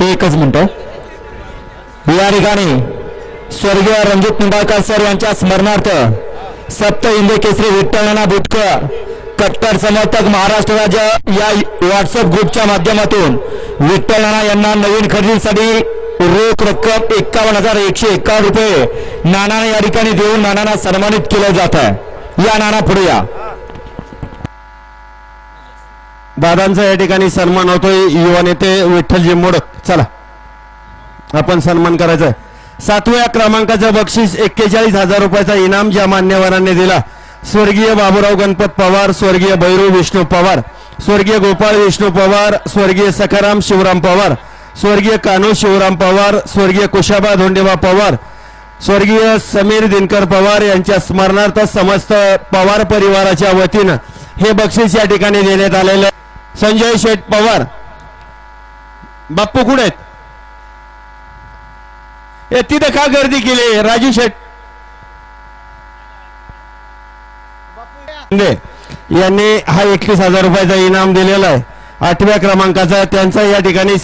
एकच मिनिट. या ठिकाणी स्वर्गीय रणजित निंबाळकर सर यांच्या स्मरणार्थ सप्त इंदे केसरी विठ्ठलना भुटकर कट्टर समर्थक महाराष्ट्र राज्य या व्हॉट्सअप ग्रुपच्या माध्यमातून विठ्ठलना यांना नवीन खरेदीसाठी रोख रक्कम एकावन्न हजार एकशे एक्कावन्न रुपये नानाने या ठिकाणी देऊन नानांना सन्मानित केलं जात आहे. या नाना पुढे या. दादांचा या ठिकाणी सन्मान होतोय. युवा नेते विठ्ठलजी मोडक. चला. आपण सन्मान करायचा आहे. सातव्या क्रमांकाचं बक्षीस एक्केचाळीस हजार रुपयाचा इनाम ज्या मान्यवरांनी दिला. स्वर्गीय बाबूराव गणपत पवार स्वर्गीय भैरू विष्णू पवार स्वर्गीय गोपाळ विष्णू पवार स्वर्गीय सखाराम शिवराम पवार स्वर्गीय कानू शिवराम पवार स्वर्गीय कुशाबा धोंडेबा पवार स्वर्गीय समीर दिनकर पवार यांच्या स्मरणार्थ समस्त पवार परिवाराच्या वतीनं हे बक्षीस या ठिकाणी देण्यात आलेलं संजय शेठ पवार. बाप्पू कुठे आहेत? तिथे तिथं का गर्दी केली? राजू शेठ. यांनी हा एकवीस हजार रुपयाचा इनाम दिलेला आहे. आठव्या क्रमांकाचा त्यांचा या ठिकाणी